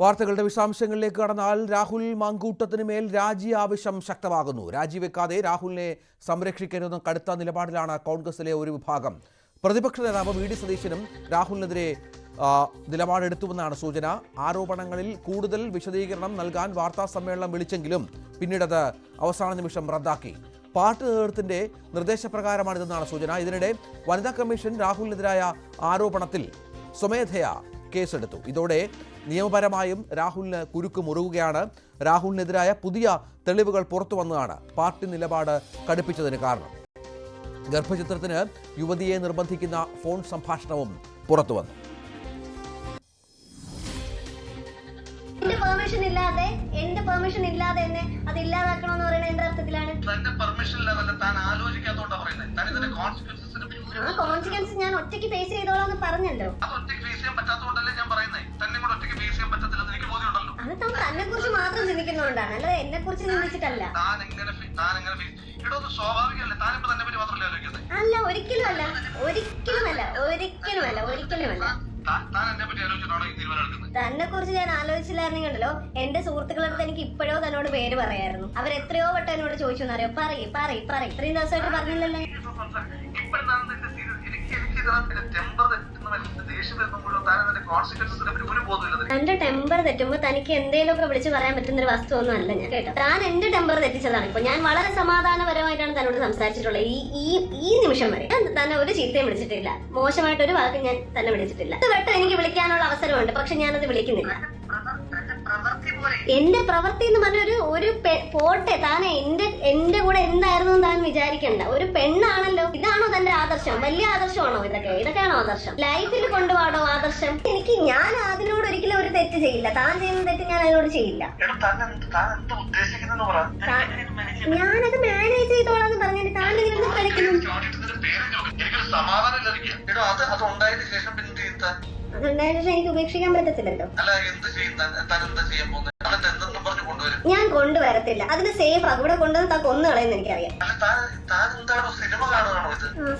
വാർത്തകളുടെ വിശദാംശങ്ങളിലേക്ക് കടന്നാൽ രാഹുൽ മാങ്കൂട്ടത്തിന് മേൽ രാജി ആവശ്യം ശക്തമാകുന്നു. രാജിവെക്കാതെ രാഹുലിനെ സംരക്ഷിക്കരുതെന്ന കടുത്ത നിലപാടിലാണ് കോൺഗ്രസിലെ ഒരു വിഭാഗം. പ്രതിപക്ഷ നേതാവ് വി ഡി സതീശനും രാഹുലിനെതിരെ നിലപാടെടുത്തുവെന്നാണ് സൂചന. ആരോപണങ്ങളിൽ കൂടുതൽ വിശദീകരണം നൽകാൻ വാർത്താ സമ്മേളനം വിളിച്ചെങ്കിലും പിന്നീടത് അവസാന നിമിഷം റദ്ദാക്കി. പാർട്ടി നേതൃത്വത്തിന്റെ നിർദ്ദേശപ്രകാരമാണിതെന്നാണ് സൂചന. ഇതിനിടെ വനിതാ കമ്മീഷൻ രാഹുലിനെതിരായ ആരോപണത്തിൽ സ്വമേധയാ കേസെടുത്തു. ഇതോടെ നിയമപരമായും രാഹുലിന് കുരുക്ക് മുറുകുകയാണ്. രാഹുലിനെതിരായ പുതിയ തെളിവുകൾ പുറത്തു വന്നതാണ്. പാർട്ടി നിലപാട് കടുപ്പിച്ചതിന് കാരണം. ഗർഭചിത്രത്തിന് യുവതിയെ നിർബന്ധിക്കുന്ന ഫോൺ സംഭാഷണവും പുറത്തു വന്നു. പെർമിഷൻ ഇല്ലാതെ എന്റെ പെർമിഷൻ ഇല്ലാതെ എന്നെ അത് ഇല്ലാതാക്കണമെന്ന് പറയുന്നത് എന്റെ അർത്ഥത്തിലാണ്. തന്റെ പെർമിഷൻ താൻ ആലോചിക്കാത്തോണ്ടാ പറയുന്നത് കോൺസിക്വൻസ് ഞാൻ ഒറ്റയ്ക്ക് ഫേസ് ചെയ്തോളാം എന്ന് പറഞ്ഞല്ലോ. ചെയ്യാൻ പറ്റാത്തതുകൊണ്ടല്ലേ ഞാൻ പറയുന്നത് തന്നെ കൂടെ ഒറ്റയ്ക്ക് ഫേസ് ചെയ്യാൻ പറ്റത്തില്ലെന്ന് എനിക്ക് ബോധ്യമുണ്ടല്ലോ. അത് താൻ തന്നെ കുറിച്ച് മാത്രം ചിന്തിക്കുന്നതുകൊണ്ടാണ് അല്ലാതെ എന്നെ കുറിച്ച് ചിന്തിച്ചിട്ടല്ല. താൻ എങ്ങനെ താൻ എങ്ങനെ ഇവിടെ ഒന്ന് സ്വാഭാവികമല്ലേ? താനിപ്പോ തന്നെ പറ്റി മാത്രമല്ലേ ആലോചിക്കുന്നത് അല്ല ഒരിക്കലും അല്ല ഒരിക്കലും അല്ല ഒരിക്കലും അല്ല ഒരിക്കലും അല്ല തന്നെ കുറിച്ച് ഞാൻ ആലോചിച്ചില്ലായിരുന്നെങ്കിൽ ഉണ്ടല്ലോ എന്റെ സുഹൃത്തുക്കളുടെ അടുത്ത് എനിക്ക് ഇപ്പോഴോ തന്നോട് പേര് പറയായിരുന്നു. അവർ എത്രയോ വട്ടം എന്നോട് ചോദിച്ചു എന്നറിയോ? പറയ് പറയ് പറയ്. ഇത്രയും ദിവസമായിട്ട് പറഞ്ഞില്ലല്ലോ. തന്റെ ടെമ്പർ തെറ്റുമ്പോ തനിക്ക് എന്തെങ്കിലുമൊക്കെ വിളിച്ച് പറയാൻ പറ്റുന്ന ഒരു വസ്തു ഒന്നും അല്ല ഞാൻ കേട്ടോ. താൻ എന്റെ ടെമ്പർ തെറ്റിച്ചതാണ് ഇപ്പൊ. ഞാൻ വളരെ സമാധാനപരമായിട്ടാണ് തന്നോട് സംസാരിച്ചിട്ടുള്ളത്. ഈ ഈ ഈ നിമിഷം വരെ ഞാൻ തന്നെ ഒരു ചീത്തയും വിളിച്ചിട്ടില്ല. മോശമായിട്ട് ഒരു വാക്ക് ഞാൻ തന്നെ വിളിച്ചിട്ടില്ല. ഇത് വെട്ടം എനിക്ക് വിളിക്കാനുള്ള അവസരമുണ്ട് പക്ഷെ ഞാനത് വിളിക്കുന്നില്ല. എന്റെ പ്രവൃത്തി എന്ന് പറഞ്ഞ ഒരു ഒരു പോട്ടെ താൻ എന്റെ എന്റെ കൂടെ എന്തായിരുന്നു എന്ന് താൻ വിചാരിക്കണ്ട. ഒരു പെണ്ണാണല്ലോ. ഇതാണോ തന്റെ ആദർശം? വലിയ ആദർശമാണോ ഇതൊക്കെ? ഇതൊക്കെയാണോ ആദർശം? ലൈഫിൽ കൊണ്ടുപോകണോ ആദർശം? എനിക്ക് ഞാൻ അതിനോട് ഒരിക്കലും ഒരു തെറ്റ് ചെയ്യില്ല. താൻ ചെയ്യുന്ന തെറ്റ് ഞാൻ അതിനോട് ചെയ്യില്ല. ഞാനത് മാനേജ് ചെയ്തോളാന്ന് പറഞ്ഞിട്ട് താൻ ഇങ്ങനെ ഇരുന്ന് കളിക്കുന്നു അതുണ്ടായ ശേഷം എനിക്ക് ഉപേക്ഷിക്കാൻ പറ്റത്തില്ലല്ലോ. അല്ല എന്ത് ചെയ്യും താൻ? താൻ എന്താ ചെയ്യാൻ പോകുന്നത് ഞാൻ കൊണ്ടുവരത്തില്ല. അതിന് സേഫ് അവിടെ കൊണ്ടുവന്ന് താ കൊന്നു കളയുന്ന എനിക്കറിയാം.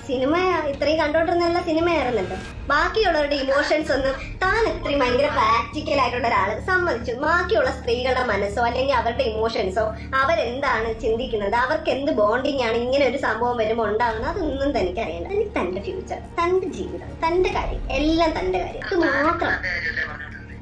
സിനിമ ഇത്രയും കണ്ടോണ്ടിരുന്ന സിനിമയായിരുന്നല്ലോ. ബാക്കിയുള്ളവരുടെ ഇമോഷൻസ് ഒന്നും താൻ ഇത്രയും ഭയങ്കര പ്രാക്ടിക്കൽ ആയിട്ടുള്ള ഒരാൾ സമ്മതിച്ചു. ബാക്കിയുള്ള സ്ത്രീകളുടെ മനസ്സോ അല്ലെങ്കിൽ അവരുടെ ഇമോഷൻസോ അവരെന്താണ് ചിന്തിക്കുന്നത്? അവർക്ക് എന്ത് ബോണ്ടിങ് ആണ് ഇങ്ങനെ ഒരു സംഭവം വരുമ്പോൾ ഉണ്ടാകുന്നത്? അതൊന്നും തനിക്ക് അറിയണ്ട തന്റെ ഫ്യൂച്ചർ തന്റെ ജീവിതം തന്റെ കാര്യം എല്ലാം തന്റെ കാര്യം. അത് മാത്രം.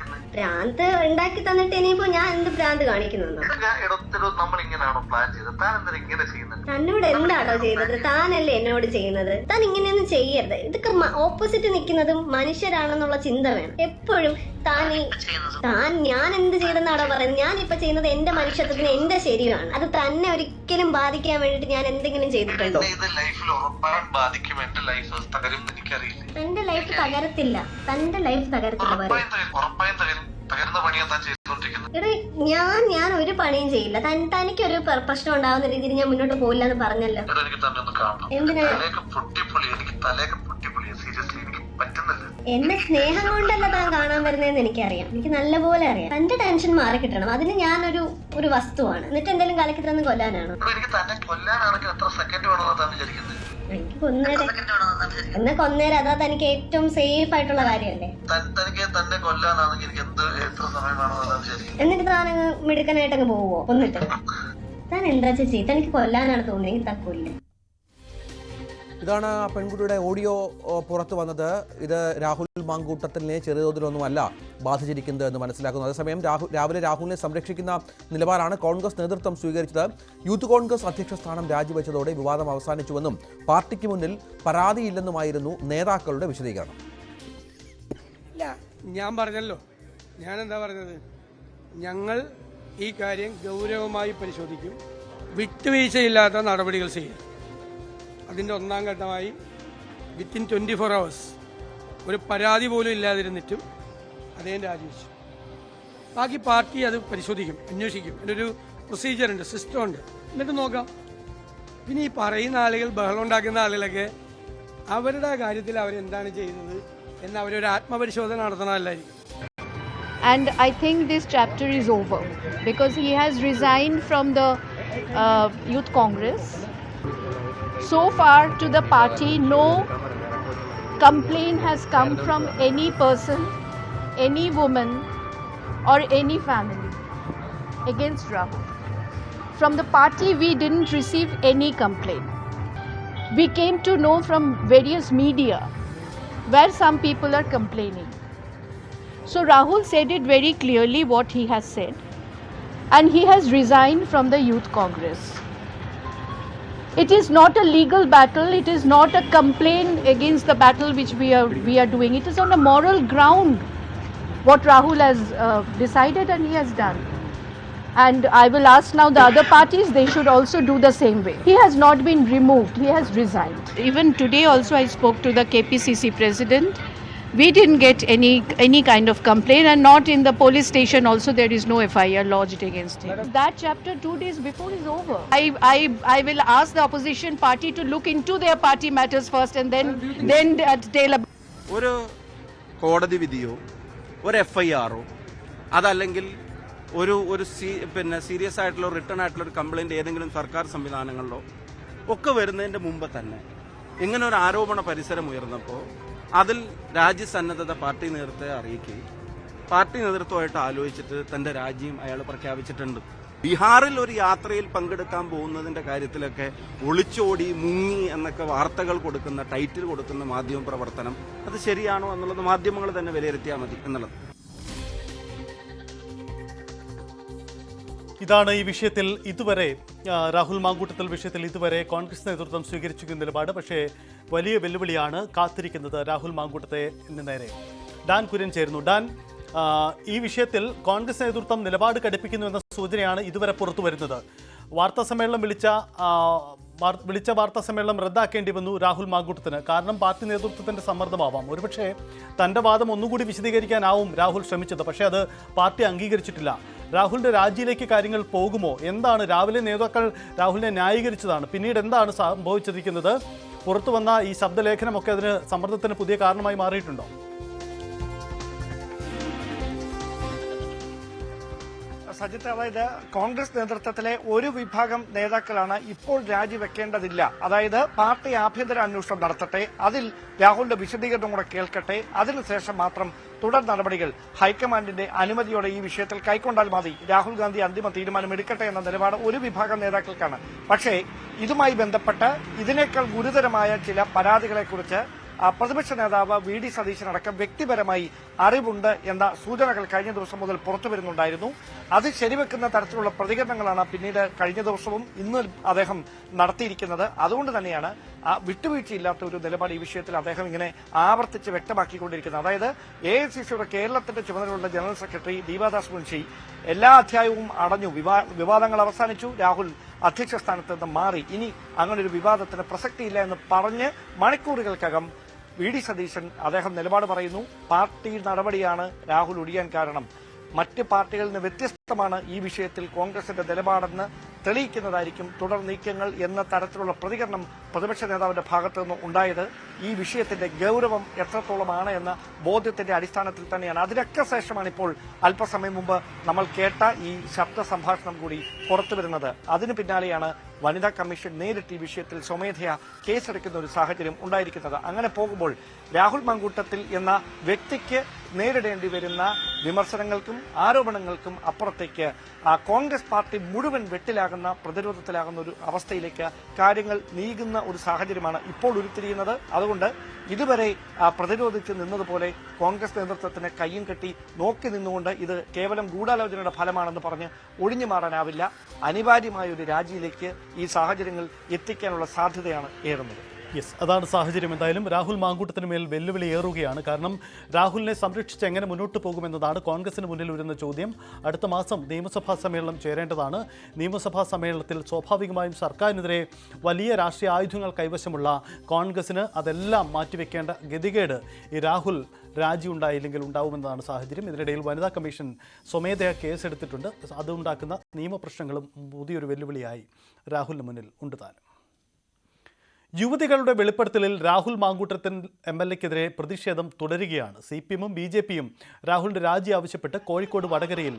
from a ഭ്രാന്ത് ഉണ്ടാക്കി തന്നിട്ട് ഇനിയിപ്പോ ഞാൻ എന്ത് ഭ്രാന്ത് കാണിക്കുന്നു തന്നോട് എന്താണോ ചെയ്തത്? താനല്ലേ എന്നോട് ചെയ്യുന്നത്? താൻ ഇങ്ങനെയൊന്നും ചെയ്യരുത്. ഇതൊക്കെ ഓപ്പോസിറ്റ് നിൽക്കുന്നതും മനുഷ്യരാണെന്നുള്ള ചിന്ത വേണം. എപ്പോഴും താൻ താൻ ഞാൻ എന്ത് ചെയ്തെന്നാണോ പറയുന്നത്? ഞാൻ ഇപ്പൊ ചെയ്യുന്നത് എന്റെ മനുഷ്യത്വത്തിന് എന്റെ ശരിയാണ്. അത് തന്നെ ഒരിക്കലും ബാധിക്കാൻ വേണ്ടിട്ട് ഞാൻ എന്തെങ്കിലും ചെയ്തിട്ടുണ്ടോ? എന്റെ ലൈഫ് തകരത്തില്ല. തന്റെ ലൈഫ് തകരത്തില്ല പണിയാ ചെയ്തുകൊണ്ടിരിക്കുന്നത്? എടോ ഞാൻ ഞാൻ ഒരു പണിയും ചെയ്യില്ല. തനിക്ക് ഒരു പ്രശ്നം ഉണ്ടാവുന്ന രീതിയിൽ ഞാൻ മുന്നോട്ട് പോയില്ല എന്ന് പറഞ്ഞല്ലോ. എടോ എനിക്ക് തന്നെ ഒന്ന് കാണണം. എന്തിനാ? പൊട്ടിപ്പൊളി എനിക്ക് സീരിയസ്ലി എനിക്ക് പറ്റുന്നില്ല. എന്റെ സ്നേഹം കൊണ്ടല്ല താൻ കാണാൻ വരുന്നതെന്ന് എനിക്കറിയാം. എനിക്ക് നല്ലപോലെ അറിയാം. തന്റെ ടെൻഷൻ മാറി കിട്ടണം. അതിന് ഞാനൊരു ഒരു വസ്തുവാണ്. എന്നിട്ട് എന്തെങ്കിലും കളിക്ക് തന്ന് കൊല്ലാനാണോ? എടോ എനിക്ക് തന്നെ കൊല്ലാനാണെങ്കിൽ എത്ര സെക്കൻഡ് വേണമെന്നാ താൻ വിചാരിക്കുന്നത് എനിക്ക് കൊന്നേരെ. എന്നെ കൊന്നേരെ? അതാ തനിക്ക് ഏറ്റവും സേഫ് ആയിട്ടുള്ള കാര്യമല്ലേ? തനിക്ക് തന്നെ കൊല്ലാനാണെങ്കിൽ എനിക്ക് എന്ത് എത്ര സമയം വേണമെന്നാ താൻ വിചാരിക്കുന്നത്. എന്നിട്ട് താൻ അങ്ങ് മിടുക്കനായിട്ട് അങ്ങ് പോവോ? കൊന്നിട്ട്? താൻ എന്താ ചേച്ചി തനിക്ക് കൊല്ലാനാണ് തോന്നിയെങ്കിൽ താൻ കൊല്ലും. ഇതാണ് ആ പെൺകുട്ടിയുടെ ഓഡിയോ പുറത്തു വന്നത്. ഇത് രാഹുൽ മാങ്കൂട്ടത്തിനെ ചെറിയ തോതിലൊന്നുമല്ല ബാധിച്ചിരിക്കുന്നത് എന്ന് മനസ്സിലാക്കുന്നു. അതേസമയം രാഹുൽ രാവിലെ രാഹുലിനെ സംരക്ഷിക്കുന്ന നിലപാടാണ് കോൺഗ്രസ് നേതൃത്വം സ്വീകരിച്ചത്. യൂത്ത് കോൺഗ്രസ് അധ്യക്ഷ സ്ഥാനം രാജിവെച്ചതോടെ വിവാദം അവസാനിച്ചുവെന്നും പാർട്ടിക്ക് മുന്നിൽ പരാതിയില്ലെന്നുമായിരുന്നു നേതാക്കളുടെ വിശദീകരണം. ഞാൻ പറഞ്ഞല്ലോ. ഞാൻ എന്താ പറഞ്ഞത്? ഞങ്ങൾ ഈ കാര്യം ഗൗരവമായി പരിശോധിക്കും. വിട്ടുവീഴ്ചയില്ലാത്ത നടപടികൾ ചെയ്യും അതിന്റെ ഒന്നാം ഘട്ടമായി വിത്തിൻ ട്വന്റി ഫോർ അവേഴ്സ് ഒരു പരാതി പോലും ഇല്ലാതിരുന്നിട്ടും അദ്ദേഹം രാജിവെച്ചു. ബാക്കി പാർട്ടി അത് പരിശോധിക്കും അന്വേഷിക്കും. അതിനൊരു ഒരു ഉണ്ട് സിസ്റ്റം ഉണ്ട്. എന്നിട്ട് നോക്കാം. പിന്നെ ഈ പറയുന്ന ആളുകൾ ബഹളം ഉണ്ടാക്കുന്ന ആളുകളൊക്കെ അവരുടെ കാര്യത്തിൽ അവരെന്താണ് ചെയ്യുന്നത് എന്ന് അവരൊരു ആത്മപരിശോധന നടത്തണമല്ലായിരിക്കും and I think this chapter is over because he has resigned from the uh, Youth Congress. So far, to the party, no complaint has come from any person, any woman, or any family against Rahul. From the party, we didn't receive any complaint. We came to know from various media where some people are complaining. So Rahul said it very clearly what he has said, and he has resigned from the Youth Congress. It is not a legal battle, it is not a complaint against the battle which we are, we are doing. It is on a moral ground what Rahul has uh, decided and he has done. And I will ask now the other parties, they should also do the same way. He has not been removed, he has resigned. Even today, also, I spoke to the KPCC president. We didn't get any any kind of complaint, and not in the police station. Also, there is no FIR lodged against him. That chapter two days before is over. I I, I will ask the opposition party to look into their party matters first, and then then uh, tell about. ഒരു കോടതി വിധിയോ ഒരു F I ആറോ അതല്ലെങ്കിൽ ഒരു ഒരു see പിന്നെ serious ആയിട്ടുള്ള return ആയിട്ടുള്ള ഒരു കംപ്ലൈന്റ് ഏതെങ്കിലും സർക്കാർ സംവിധാനങ്ങളിലോ ഒക്കെ വരുന്നതിന്റെ മുമ്പ് തന്നെ ഇങ്ങനെ ഒരു ആരോപണ പരിസരം ഉയർന്നപ്പോൾ അതിൽ രാജ്യസന്നദ്ധത പാർട്ടി നേതൃത്വത്തെ അറിയിക്കുകയും പാർട്ടി നേതൃത്വമായിട്ട് ആലോചിച്ചിട്ട് തന്റെ രാജ്യം അയാൾ പ്രഖ്യാപിച്ചിട്ടുണ്ട്. ബീഹാറിൽ ഒരു യാത്രയിൽ പങ്കെടുക്കാൻ പോകുന്നതിന്റെ കാര്യത്തിലൊക്കെ ഒളിച്ചോടി മുങ്ങി എന്നൊക്കെ വാർത്തകൾ കൊടുക്കുന്ന ടൈറ്റിൽ കൊടുക്കുന്ന മാധ്യമ പ്രവർത്തനം അത് ശരിയാണോ എന്നുള്ളത് മാധ്യമങ്ങൾ തന്നെ വിലയിരുത്തിയാൽ മതി എന്നുള്ളത്. ഇതാണ് ഈ വിഷയത്തിൽ ഇതുവരെ രാഹുൽ മാങ്കൂട്ടത്തിൽ വിഷയത്തിൽ ഇതുവരെ കോൺഗ്രസ് നേതൃത്വം സ്വീകരിച്ചിരിക്കുന്ന നിലപാട് പക്ഷേ വലിയ വെല്ലുവിളിയാണ് കാത്തിരിക്കുന്നത് രാഹുൽ മാങ്കൂട്ടത്തെ നേരെ. ഡാൻ കുര്യൻ ചേരുന്നു. ഡാൻ ഈ വിഷയത്തിൽ കോൺഗ്രസ് നേതൃത്വം നിലപാട് കടുപ്പിക്കുന്നു എന്ന സൂചനയാണ് ഇതുവരെ പുറത്തു വരുന്നത്. വാർത്താ സമ്മേളനം വിളിച്ച വിളിച്ച വാർത്താ സമ്മേളനം റദ്ദാക്കേണ്ടി വന്നു രാഹുൽ മാങ്കൂട്ടത്തിന്. കാരണം പാർട്ടി നേതൃത്വത്തിന്റെ സമ്മർദ്ദമാവാം. ഒരുപക്ഷെ തന്റെ വാദം ഒന്നുകൂടി വിശദീകരിക്കാനാവും രാഹുൽ ശ്രമിച്ചത്. പക്ഷേ അത് പാർട്ടി അംഗീകരിച്ചിട്ടില്ല. രാഹുലിന്റെ രാജിയിലേക്ക് കാര്യങ്ങൾ പോകുമോ? എന്താണ്? രാവിലെ നേതാക്കൾ രാഹുലിനെ ന്യായീകരിച്ചതാണ്. പിന്നീട് എന്താണ് സംഭവിച്ചിരിക്കുന്നത്? പുറത്തു വന്ന ഈ ശബ്ദലേഖനമൊക്കെ അതിന് സമ്മർദ്ദത്തിന് പുതിയ കാരണമായി മാറിയിട്ടുണ്ടോ? സജിത്ത് അതായത് കോൺഗ്രസ് നേതൃത്വത്തിലെ ഒരു വിഭാഗം നേതാക്കളാണ് ഇപ്പോൾ രാജിവെക്കേണ്ടതില്ല. അതായത് പാർട്ടി ആഭ്യന്തര അന്വേഷണം നടത്തട്ടെ അതിൽ രാഹുലിന്റെ വിശദീകരണം കൂടെ കേൾക്കട്ടെ അതിനുശേഷം മാത്രം തുടർ നടപടികൾ ഹൈക്കമാൻഡിന്റെ അനുമതിയോടെ ഈ വിഷയത്തിൽ കൈക്കൊണ്ടാൽ മതി. രാഹുൽ ഗാന്ധി അന്തിമ തീരുമാനം എടുക്കട്ടെ എന്ന നിലപാട് ഒരു വിഭാഗം നേതാക്കൾക്കാണ്. പക്ഷേ ഇതുമായി ബന്ധപ്പെട്ട് ഇതിനേക്കാൾ ഗുരുതരമായ ചില പരാതികളെക്കുറിച്ച് പ്രതിപക്ഷ നേതാവ് വി ഡി സതീശനടക്കം വ്യക്തിപരമായി അറിവുണ്ട് എന്ന സൂചനകൾ കഴിഞ്ഞ ദിവസം മുതൽ പുറത്തു വരുന്നുണ്ടായിരുന്നു. അത് ശരിവെക്കുന്ന തരത്തിലുള്ള പ്രതികരണങ്ങളാണ് പിന്നീട് കഴിഞ്ഞ ദിവസവും ഇന്ന് അദ്ദേഹം നടത്തിയിരിക്കുന്നത്. അതുകൊണ്ട് തന്നെയാണ് വിട്ടുവീഴ്ചയില്ലാത്ത ഒരു നിലപാട് ഈ വിഷയത്തിൽ അദ്ദേഹം ഇങ്ങനെ ആവർത്തിച്ച് വ്യക്തമാക്കിക്കൊണ്ടിരിക്കുന്നത്. അതായത് എ ഐ സി സിയുടെ കേരളത്തിന്റെ ചുമതലയുള്ള ജനറൽ സെക്രട്ടറി ദീപാദാസ് മുൻഷി എല്ലാ അധ്യായവും അടഞ്ഞു. വിവാദങ്ങൾ അവസാനിച്ചു. രാഹുൽ അധ്യക്ഷ സ്ഥാനത്ത് നിന്ന് മാറി. ഇനി അങ്ങനെ ഒരു വിവാദത്തിന് പ്രസക്തിയില്ല എന്ന് പറഞ്ഞ് മണിക്കൂറുകൾക്കകം വി ഡി സതീശൻ അദ്ദേഹം നിലപാട് പറയുന്നു. പാർട്ടി നടപടിയാണ് രാഹുൽ ഒഴിയാൻ കാരണം. മറ്റ് പാർട്ടികളിൽ നിന്ന് വ്യത്യസ്തമാണ് ഈ വിഷയത്തിൽ കോൺഗ്രസിന്റെ നിലപാടെന്ന് തെളിയിക്കുന്നതായിരിക്കും തുടർ നീക്കങ്ങൾ എന്ന തരത്തിലുള്ള പ്രതികരണം പ്രതിപക്ഷ നേതാവിന്റെ ഭാഗത്തു നിന്ന് ഉണ്ടായത്. ഈ വിഷയത്തിന്റെ ഗൗരവം എത്രത്തോളമാണ് എന്ന ബോധ്യത്തിന്റെ അടിസ്ഥാനത്തിൽ തന്നെയാണ്. അതിനൊക്കെ ശേഷമാണ് ഇപ്പോൾ അല്പസമയം മുമ്പ് നമ്മൾ കേട്ട ഈ ശബ്ദ സംഭാഷണം കൂടി പുറത്തുവരുന്നത്. അതിന് പിന്നാലെയാണ് വനിതാ കമ്മീഷൻ നേരിട്ട് ഈ വിഷയത്തിൽ സ്വമേധയാ കേസെടുക്കുന്ന ഒരു സാഹചര്യം ഉണ്ടായിരിക്കുന്നത്. അങ്ങനെ പോകുമ്പോൾ രാഹുൽ മങ്കൂട്ടത്തിൽ എന്ന വ്യക്തിക്ക് നേരിടേണ്ടി വരുന്ന വിമർശനങ്ങൾക്കും ആരോപണങ്ങൾക്കും അപ്പുറത്തേക്ക് ആ കോൺഗ്രസ് പാർട്ടി മുഴുവൻ വെട്ടിലാകുന്ന പ്രതിരോധത്തിലാകുന്ന ഒരു അവസ്ഥയിലേക്ക് കാര്യങ്ങൾ നീങ്ങുന്ന ഒരു സാഹചര്യമാണ് ഇപ്പോൾ ഉരുത്തിരിയുന്നത്. അതുകൊണ്ട് ഇതുവരെ പ്രതിരോധിച്ച് നിന്നതുപോലെ കോൺഗ്രസ് നേതൃത്വത്തിന് കയ്യും കെട്ടി നോക്കി നിന്നുകൊണ്ട് ഇത് കേവലം ഗൂഢാലോചനയുടെ ഫലമാണെന്ന് പറഞ്ഞ് ഒഴിഞ്ഞു മാറാനാവില്ല. അനിവാര്യമായ ഒരു രാജിയിലേക്ക് ഈ സാഹചര്യങ്ങൾ എത്തിക്കാനുള്ള സാധ്യതയാണ് ഏറുന്നത്. യെസ് അതാണ് സാഹചര്യം. എന്തായാലും രാഹുൽ മാങ്കൂട്ടത്തിന് മേൽ വെല്ലുവിളി ഏറുകയാണ്. കാരണം രാഹുലിനെ സംരക്ഷിച്ച് എങ്ങനെ മുന്നോട്ട് പോകുമെന്നതാണ് കോൺഗ്രസിന് മുന്നിൽ വരുന്ന ചോദ്യം. അടുത്ത മാസം നിയമസഭാ സമ്മേളനം ചേരേണ്ടതാണ്. നിയമസഭാ സമ്മേളനത്തിൽ സ്വാഭാവികമായും സർക്കാരിനെതിരെ വലിയ രാഷ്ട്രീയ ആയുധങ്ങൾ കൈവശമുള്ള കോൺഗ്രസിന് അതെല്ലാം മാറ്റിവെക്കേണ്ട ഗതികേട് ഈ രാഹുൽ രാജി ഉണ്ടായില്ലെങ്കിൽ ഉണ്ടാവുമെന്നതാണ് സാഹചര്യം. ഇതിനിടയിൽ വനിതാ കമ്മീഷൻ സ്വമേധയാ കേസെടുത്തിട്ടുണ്ട്. അതുണ്ടാക്കുന്ന നിയമപ്രശ്നങ്ങളും പുതിയൊരു വെല്ലുവിളിയായി രാഹുലിന് മുന്നിൽ ഉണ്ട് താനും. യുവതികളുടെ വെളിപ്പെടുത്തലിൽ രാഹുൽ മാങ്കൂട്ടത്തിൻ എം എൽ എക്കെതിരെ പ്രതിഷേധം തുടരുകയാണ്. സി പി എമ്മും ബി ജെ പിയും രാഹുലിന്റെ രാജി ആവശ്യപ്പെട്ട് കോഴിക്കോട് വടകരയിൽ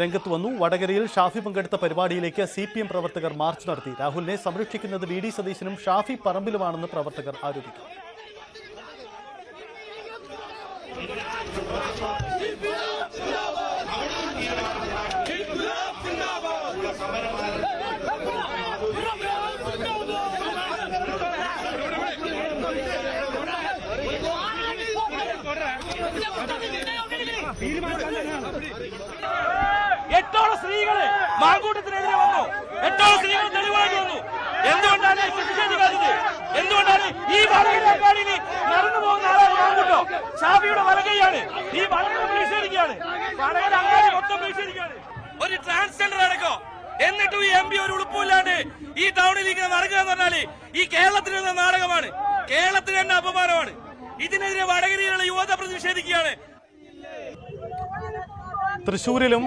രംഗത്ത് വന്നു. വടകരയിൽ ഷാഫി പങ്കെടുത്ത പരിപാടിയിലേക്ക് സി പി എം പ്രവർത്തകർ മാർച്ച് നടത്തി. രാഹുലിനെ സംരക്ഷിക്കുന്നത് വി ഡി സതീശനും ഷാഫി പറമ്പിലുമാണെന്ന് പ്രവർത്തകർ ആരോപിക്കുന്നു. മാങ്കൂട്ടത്തിനെതിരെ വന്നു. എട്ടോളം സ്ത്രീകൾ തെളിവായി വന്നു. എന്തുകൊണ്ടാണ് പ്രതിഷേധിക്കാത്തത്? എന്തുകൊണ്ടാണ് ഈ വടകരക്കാടിന് നടന്നു പോകുന്ന ആളാണ് മാങ്കൂട്ടോ? ഷാഫിയുടെ വലകയാണ്. ഈ വടകര പ്രതിഷേധിക്കുകയാണ്. വടകര അങ്ങാടി മൊത്തം പ്രതിഷേധിക്കുകയാണ്. ഒരു ട്രാൻസ്ജെൻഡർ അടക്കോ. എന്നിട്ടും ഈ എം പി ഒരു ഉളുപ്പില്ലാണ്ട് ഈ ടൗണിൽ ഇങ്ങനെ നടക്കുക എന്ന് പറഞ്ഞാൽ ഈ കേരളത്തിന് വന്ന നാടകമാണ്. കേരളത്തിന് തന്നെ അപമാനമാണ്. ഇതിനെതിരെ വടകരയിലുള്ള യുവത പ്രതിഷേധിക്കുകയാണ്. തൃശ്ശൂരിലും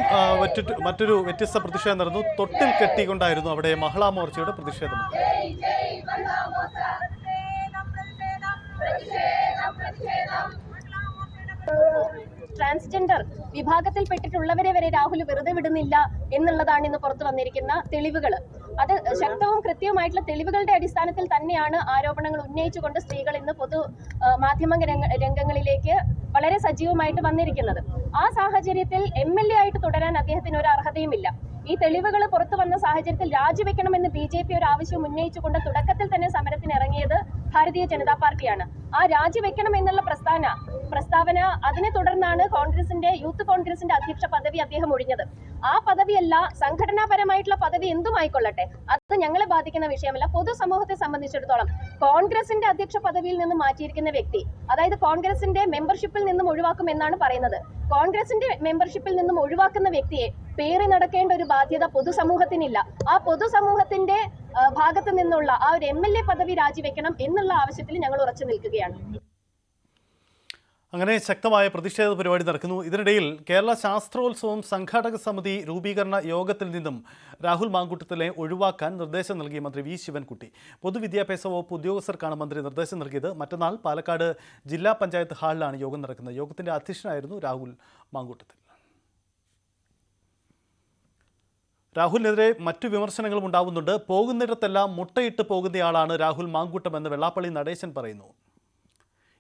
മറ്റൊരു വ്യത്യസ്ത പ്രതിഷേധം നടന്നു. തൊട്ടിൽ കെട്ടിക്കൊണ്ടായിരുന്നു അവിടെ മഹിളാ മോർച്ചയുടെ പ്രതിഷേധം. ട്രാൻസ്ജെൻഡർ വിഭാഗത്തിൽപ്പെട്ടിട്ടുള്ളവരെ വരെ രാഹുൽ വെറുതെ വിടുന്നില്ല എന്നുള്ളതാണ് ഇന്ന് പുറത്തു വന്നിരിക്കുന്ന തെളിവുകൾ അത് ശക്തവും കൃത്യവുമായിട്ടുള്ള തെളിവുകളുടെ അടിസ്ഥാനത്തിൽ തന്നെയാണ് ആരോപണങ്ങൾ ഉന്നയിച്ചുകൊണ്ട് സ്ത്രീകൾ ഇന്ന് പൊതു മാധ്യമ രംഗങ്ങളിലേക്ക് വളരെ സജീവമായിട്ട് വന്നിരിക്കുന്നത്. ആ സാഹചര്യത്തിൽ എം എൽ എ ആയിട്ട് തുടരാൻ അദ്ദേഹത്തിന് ഒരു അർഹതയുമില്ല. ഈ തെളിവുകൾ പുറത്തു വന്ന സാഹചര്യത്തിൽ രാജിവെക്കണമെന്ന് ബി ജെ പി ഒരു ആവശ്യം ഉന്നയിച്ചുകൊണ്ട് തുടക്കത്തിൽ തന്നെ സമരത്തിന് ഇറങ്ങിയത് ഭാരതീയ ജനതാ പാർട്ടിയാണ്. ആ രാജിവെക്കണം എന്നുള്ള പ്രസ്ഥാന പ്രസ്താവന അതിനെ തുടർന്നാണ് കോൺഗ്രസിന്റെ യൂത്ത് കോൺഗ്രസിന്റെ അധ്യക്ഷ പദവി അദ്ദേഹം ഒഴിഞ്ഞത്. ആ പദവിയല്ല സംഘടനാപരമായിട്ടുള്ള പദവി എന്തുമായിക്കൊള്ളട്ടെ? അത് ഞങ്ങളെ ബാധിക്കുന്ന വിഷയമല്ല. പൊതുസമൂഹത്തെ സംബന്ധിച്ചിടത്തോളം കോൺഗ്രസിന്റെ അധ്യക്ഷ പദവിയിൽ നിന്ന് മാറ്റിയിരിക്കുന്ന വ്യക്തി അതായത് കോൺഗ്രസിന്റെ മെമ്പർഷിപ്പിൽ നിന്നും ഒഴിവാക്കും എന്നാണ് പറയുന്നത്. കോൺഗ്രസിന്റെ മെമ്പർഷിപ്പിൽ നിന്നും ഒഴിവാക്കുന്ന വ്യക്തിയെ പേറി നടക്കേണ്ട ഒരു ബാധ്യത പൊതുസമൂഹത്തിനില്ല. ആ പൊതുസമൂഹത്തിന്റെ ഭാഗത്ത് നിന്നുള്ള ആ ഒരു എം എൽ എ പദവി രാജിവെക്കണം എന്നുള്ള ആവശ്യത്തിൽ ഞങ്ങൾ ഉറച്ചു നിൽക്കുകയാണ്. അങ്ങനെ ശക്തമായ പ്രതിഷേധ പരിപാടി നടക്കുന്നു. ഇതിനിടയിൽ കേരള ശാസ്ത്രോത്സവം സംഘാടക സമിതി രൂപീകരണ യോഗത്തിൽ നിന്നും രാഹുൽ മാങ്കൂട്ടത്തിലെ ഒഴിവാക്കാൻ നിർദ്ദേശം നൽകിയ മന്ത്രി വി ശിവൻകുട്ടി. പൊതുവിദ്യാഭ്യാസ വകുപ്പ് ഉദ്യോഗസ്ഥർക്കാണ് മന്ത്രി നിർദ്ദേശം നൽകിയത്. മറ്റന്നാൾ പാലക്കാട് ജില്ലാ പഞ്ചായത്ത് ഹാളിലാണ് യോഗം നടക്കുന്നത്. യോഗത്തിന്റെ അധ്യക്ഷനായിരുന്നു രാഹുൽ മാങ്കൂട്ടത്തിൽ. രാഹുലിനെതിരെ മറ്റു വിമർശനങ്ങളും ഉണ്ടാവുന്നുണ്ട്. പോകുന്നിടത്തെല്ലാം മുട്ടയിട്ട് പോകുന്നയാളാണ് രാഹുൽ മാങ്കൂട്ടം എന്ന് വെള്ളാപ്പള്ളി നടേശൻ പറയുന്നു.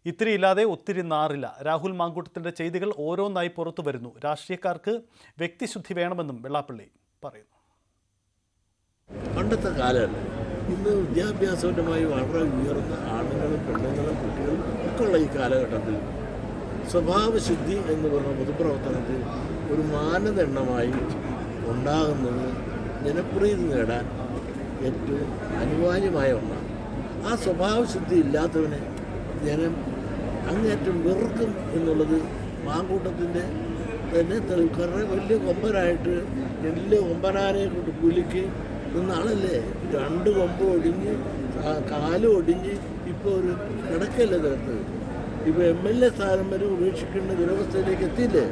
ഇത്തിരി ഇല്ലാതെ ഒത്തിരി നാറില്ല. രാഹുൽ മാങ്കൂട്ടത്തിന്റെ ചെയ്തികൾ ഓരോന്നായി പുറത്തു വരുന്നു. രാഷ്ട്രീയക്കാർക്ക് വ്യക്തിശുദ്ധി വേണമെന്നും വെള്ളാപ്പള്ളി പറയുന്നു. പണ്ടത്തെ കാലമല്ല ഇന്ന് വിദ്യാഭ്യാസപരമായി വളരെ ഉയർന്ന ആണുങ്ങളും പെണ്ണുങ്ങളും കുട്ടികളും ഒക്കെ ഉള്ള ഈ കാലഘട്ടത്തിൽ സ്വഭാവശുദ്ധി എന്ന് പറയുന്ന പൊതുപ്രവർത്തനത്തിൽ ഒരു മാനദണ്ഡമായി ഉണ്ടാകുന്നത് ജനപ്രീതി നേടാൻ ഏറ്റവും അനിവാര്യമായ ഒന്നാണ്. ആ സ്വഭാവശുദ്ധി ഇല്ലാത്തവനെ ജനം അങ്ങേറ്റം വെറുക്കും എന്നുള്ളത് മാങ്കൂട്ടത്തിന്റെ തന്നെ തെളിവ് വലിയ കൊമ്പനായിട്ട് വലിയ കൊമ്പനാനെ കൊണ്ട് കുലുക്കി നിന്നാണല്ലേ? രണ്ട് കൊമ്പ് ഒടിഞ്ഞ് കാലും ഒടിഞ്ഞ് ഇപ്പോൾ ഒരു കിടക്കല്ലേ നിരത്ത്? ഇപ്പോൾ എം എൽ എ സ്ഥാനം വരെ ഉപേക്ഷിക്കേണ്ട ദുരവസ്ഥയിലേക്ക് എത്തിയില്ലേ?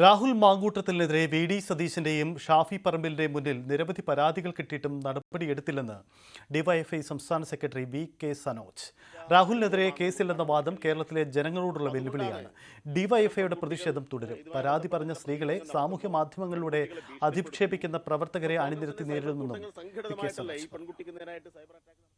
രാഹുൽ മാങ്കൂട്ടത്തിനെതിരെ വി ഡി സതീശിന്റെയും ഷാഫി പറമ്പിലിന്റെയും മുന്നിൽ നിരവധി പരാതികൾ കിട്ടിയിട്ടും നടപടിയെടുത്തില്ലെന്ന് ഡിവൈഎഫ്ഐ സംസ്ഥാന സെക്രട്ടറി വി കെ സനോജ്. രാഹുലിനെതിരെ കേസില്ലെന്ന വാദം കേരളത്തിലെ ജനങ്ങളോടുള്ള വെല്ലുവിളിയാണ്. ഡിവൈഎഫ്ഐയുടെ പ്രതിഷേധം തുടരും. പരാതി പറഞ്ഞ സ്ത്രീകളെ സാമൂഹ്യ മാധ്യമങ്ങളിലൂടെ അധിക്ഷേപിക്കുന്ന പ്രവർത്തകരെ അണിനിരത്തി പറഞ്ഞു.